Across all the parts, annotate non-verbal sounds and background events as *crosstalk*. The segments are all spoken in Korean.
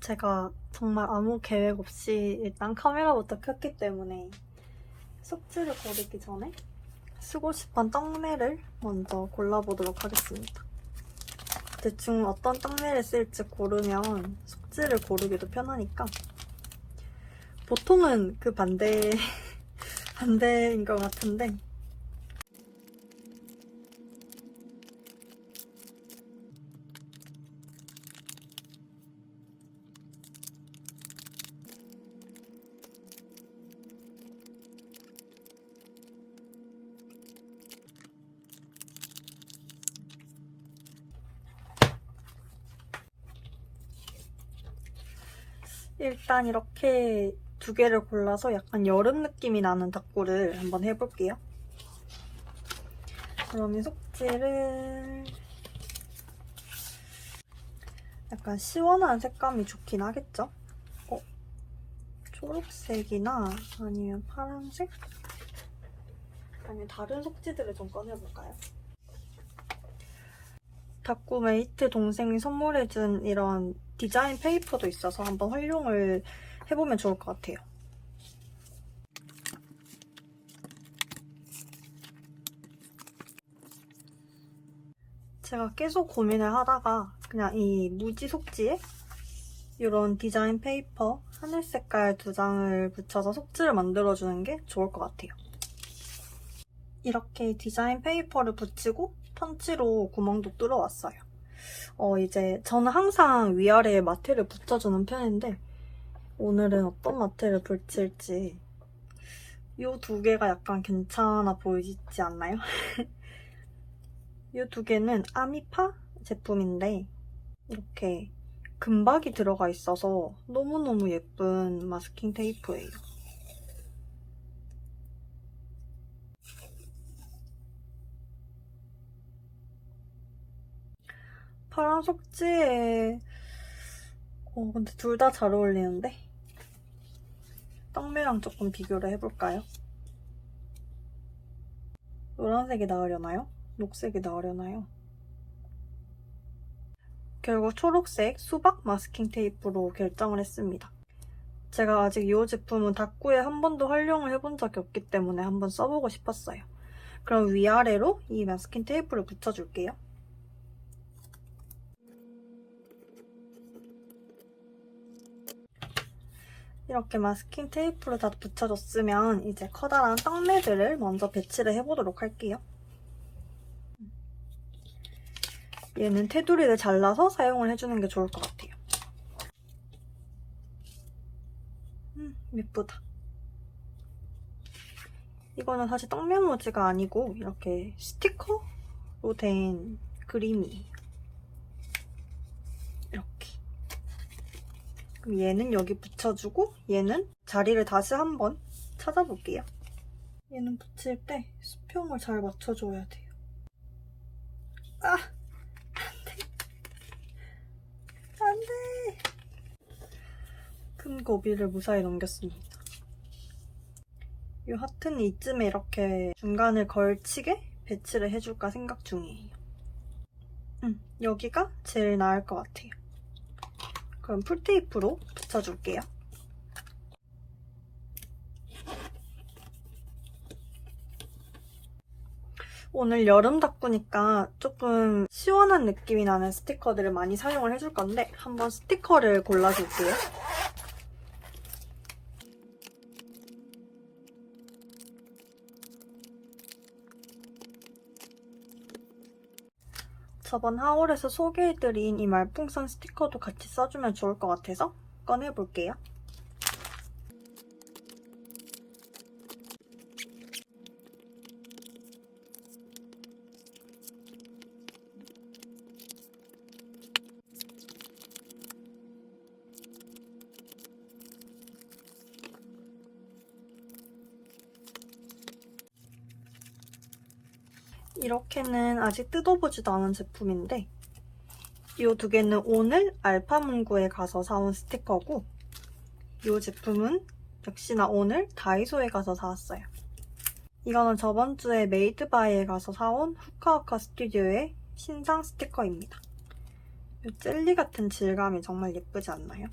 제가 정말 아무 계획 없이 일단 카메라부터 켰기 때문에 속지를 고르기 전에 쓰고 싶은 떡매를 먼저 골라보도록 하겠습니다. 대충 어떤 떡매를 쓸지 고르면 속지를 고르기도 편하니까 보통은 그 반대 *laughs* 반대인 것 같은데 일단 이렇게 두 개를 골라서 약간 여름 느낌이 나는 닭구를 한번 해볼게요. 그러면 속지를 약간 시원한 색감이 좋긴 하겠죠? 어? 초록색이나 아니면 파란색? 아니면 다른 속지들을 좀 꺼내볼까요? 닭구 메이트 동생이 선물해준 이런 디자인 페이퍼도 있어서 한번 활용을 해보면 좋을 것 같아요. 제가 계속 고민을 하다가 그냥 이 무지 속지에 이런 디자인 페이퍼 하늘 색깔 두 장을 붙여서 속지를 만들어주는 게 좋을 것 같아요. 이렇게 디자인 페이퍼를 붙이고 펀치로 구멍도 뚫어왔어요. 어, 이제 저는 항상 위아래에 마테를 붙여주는 편인데 오늘은 어떤 마테를 붙일지 이 두 개가 약간 괜찮아 보이지 않나요? *laughs* 이 두 개는 아미파 제품인데 이렇게 금박이 들어가 있어서 너무너무 예쁜 마스킹 테이프예요. 파란 속지에 어 근데 둘 다 잘 어울리는데 떡매랑 조금 비교를 해볼까요? 노란색이 나으려나요? 녹색이 나으려나요? 결국 초록색 수박 마스킹 테이프로 결정을 했습니다. 제가 아직 이 제품은 닭구에 한 번도 활용을 해본 적이 없기 때문에 한번 써보고 싶었어요. 그럼 위아래로 이 마스킹 테이프를 붙여줄게요. 이렇게 마스킹 테이프를 다 붙여줬으면 이제 커다란 떡매들을 먼저 배치를 해보도록 할게요. 얘는 테두리를 잘라서 사용을 해주는 게 좋을 것 같아요. 음, 예쁘다. 이거는 사실 떡메모지가 아니고 이렇게 스티커로 된 그림이에요. 이렇게. 그럼 얘는 여기 붙여주고 얘는 자리를 다시 한번 찾아볼게요. 얘는 붙일 때 수평을 잘 맞춰줘야 돼요. 아! 안 돼! 큰 고비를 무사히 넘겼습니다. 이 하트는 이쯤에 이렇게 중간을 걸치게 배치를 해줄까 생각 중이에요. 음, 여기가 제일 나을 것 같아요. 그럼 풀테이프로 붙여줄게요. 오늘 여름 닭구니까 조금 시원한 느낌이 나는 스티커들을 많이 사용을 해줄 건데 한번 스티커를 골라줄게요. 저번 하울에서 소개해드린 이 말풍선 스티커도 같이 써주면 좋을 것 같아서 꺼내볼게요. 이렇게는 아직 뜯어보지도 않은 제품인데 이 두 개는 오늘 알파문구에 가서 사온 스티커고 이 제품은 역시나 오늘 다이소에 가서 사왔어요. 이거는 저번 주에 메이드바이에 가서 사온 후카후카 스튜디오의 신상 스티커입니다. 이 젤리 같은 질감이 정말 예쁘지 않나요?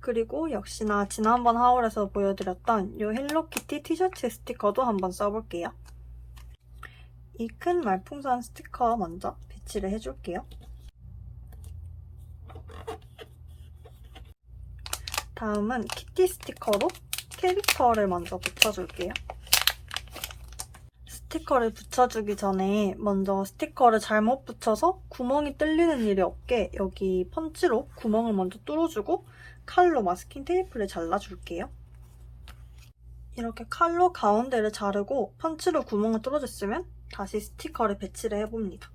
그리고 역시나 지난번 하울에서 보여드렸던 이 헬로키티 티셔츠 스티커도 한번 써볼게요. 이 큰 말풍선 스티커 먼저 배치를 해줄게요. 다음은 키티 스티커로 캐릭터를 먼저 붙여줄게요. 스티커를 붙여주기 전에 먼저 스티커를 잘못 붙여서 구멍이 뚫리는 일이 없게 여기 펀치로 구멍을 먼저 뚫어주고 칼로 마스킹 테이프를 잘라줄게요. 이렇게 칼로 가운데를 자르고 펀치로 구멍을 뚫어줬으면 다시 스티커를 배치를 해봅니다.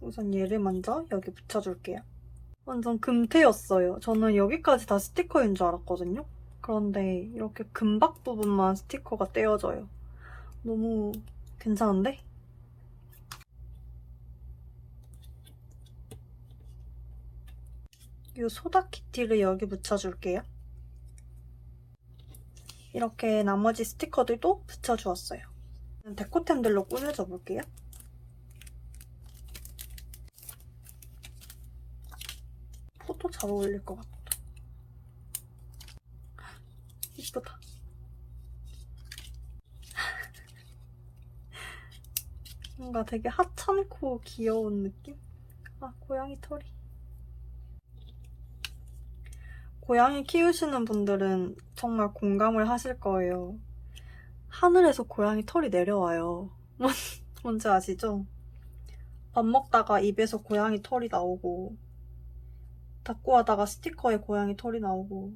우선 얘를 먼저 여기 붙여줄게요. 완전 금태였어요. 저는 여기까지 다 스티커인 줄 알았거든요. 그런데 이렇게 금박 부분만 스티커가 떼어져요. 너무 괜찮은데? 이 소다 키티를 여기 붙여줄게요. 이렇게 나머지 스티커들도 붙여주었어요. 데코템들로 꾸며줘 볼게요. 포도 잘 어울릴 것 같다. 이쁘다. *laughs* 뭔가 되게 하찮고 귀여운 느낌? 아, 고양이 털이. 고양이 키우시는 분들은 정말 공감을 하실 거예요. 하늘에서 고양이 털이 내려와요. 뭔- 뭔지 아시죠? 밥 먹다가 입에서 고양이 털이 나오고, 닦고 하다가 스티커에 고양이 털이 나오고,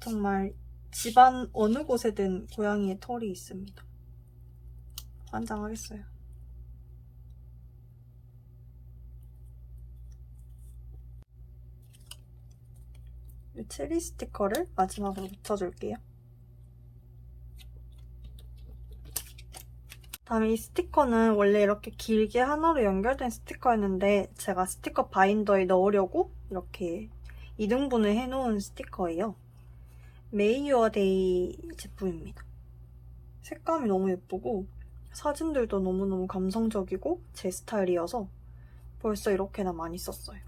정말 집안 어느 곳에든 고양이의 털이 있습니다. 환장하겠어요. 이 체리 스티커를 마지막으로 붙여줄게요. 다음에 이 스티커는 원래 이렇게 길게 하나로 연결된 스티커였는데 제가 스티커 바인더에 넣으려고 이렇게 2등분을 해놓은 스티커예요. 메이유어 데이 제품입니다. 색감이 너무 예쁘고 사진들도 너무너무 감성적이고 제 스타일이어서 벌써 이렇게나 많이 썼어요.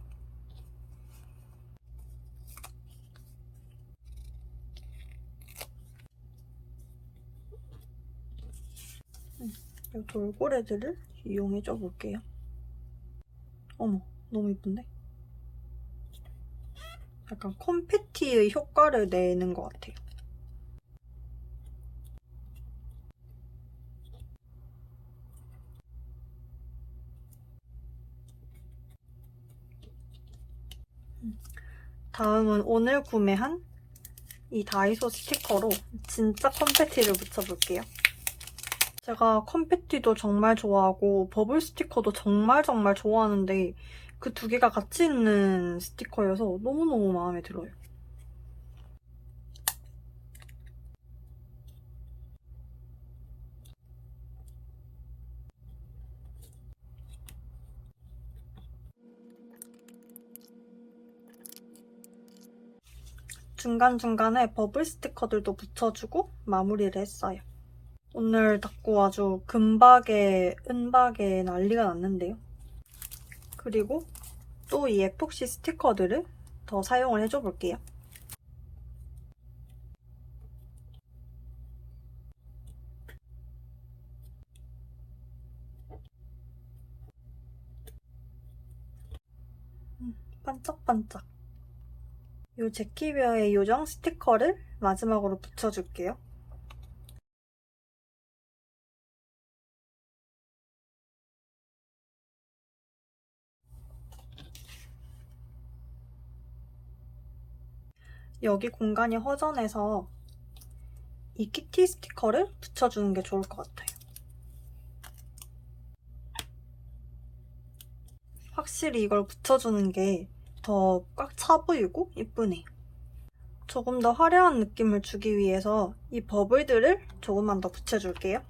음, 이 돌고래들을 이용해줘 볼게요. 어머, 너무 예쁜데? 약간 콘페티의 효과를 내는 것 같아요. 다음은 오늘 구매한 이 다이소 스티커로 진짜 콘페티를 붙여볼게요. 제가 콘페티도 정말 좋아하고 버블 스티커도 정말 정말 좋아하는데 그 두 개가 같이 있는 스티커여서 너무너무 마음에 들어요. 중간중간에 버블 스티커들도 붙여주고 마무리를 했어요. 오늘 닦고 아주 금박에 은박에 난리가 났는데요. 그리고 또 이 에폭시 스티커들을 더 사용을 해줘 볼게요. 음, 반짝반짝. 요 제키베어의 요정 스티커를 마지막으로 붙여줄게요. 여기 공간이 허전해서 이 키티 스티커를 붙여주는 게 좋을 것 같아요. 확실히 이걸 붙여주는 게 더 꽉 차 보이고 예쁘네요. 조금 더 화려한 느낌을 주기 위해서 이 버블들을 조금만 더 붙여줄게요.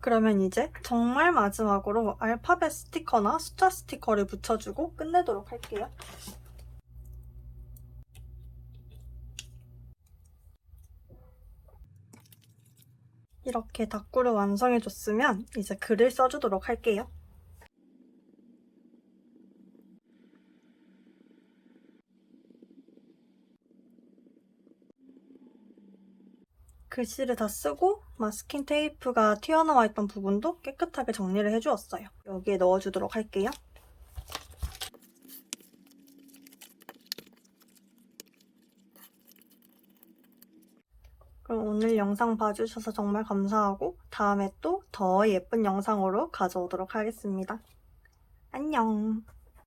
그러면 이제 정말 마지막으로 알파벳 스티커나 숫자 스티커를 붙여주고 끝내도록 할게요. 이렇게 닭구를 완성해줬으면 이제 글을 써주도록 할게요. 글씨를 다 쓰고 마스킹 테이프가 튀어나와 있던 부분도 깨끗하게 정리를 해주었어요. 여기에 넣어주도록 할게요. 그럼 오늘 영상 봐주셔서 정말 감사하고 다음에 또 더 예쁜 영상으로 가져오도록 하겠습니다. 안녕!